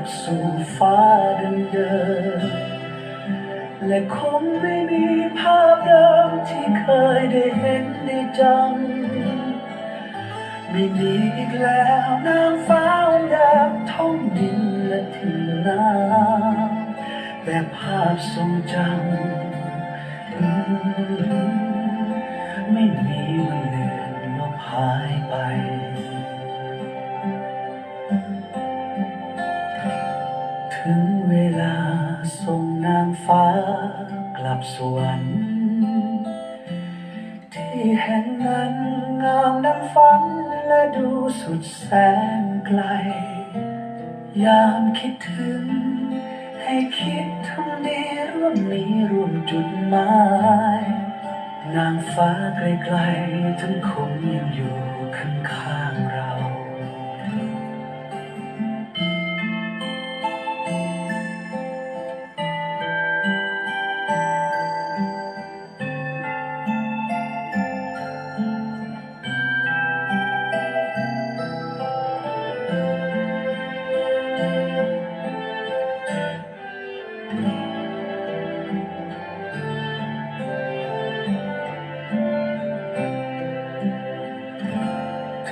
บสู่ฟ้าเดิมและคงไม่มีภาพเดิมที่เคยได้เห็นได้จำไม่มีอีกแล้วนางฟ้าองค์ดิมท่องดินและทิ้งน้ำแต่ภาพทรงจำไม่มีวันเลือนลบหายไป กับสวรรค์ที่แห่งนั้นงามดังฝันและดูสุดแสนไกล ยามคิดถึง ให้คิดทำดีร่วมมีร่วมจุดหมาย นางฟ้าไกลๆทั้งคงยังอยู่ข้างๆ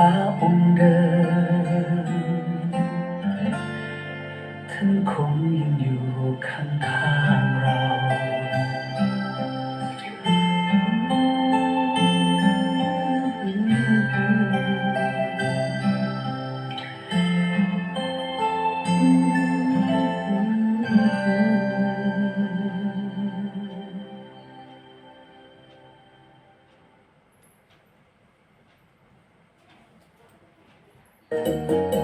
ฟ้าองค์เดิม Música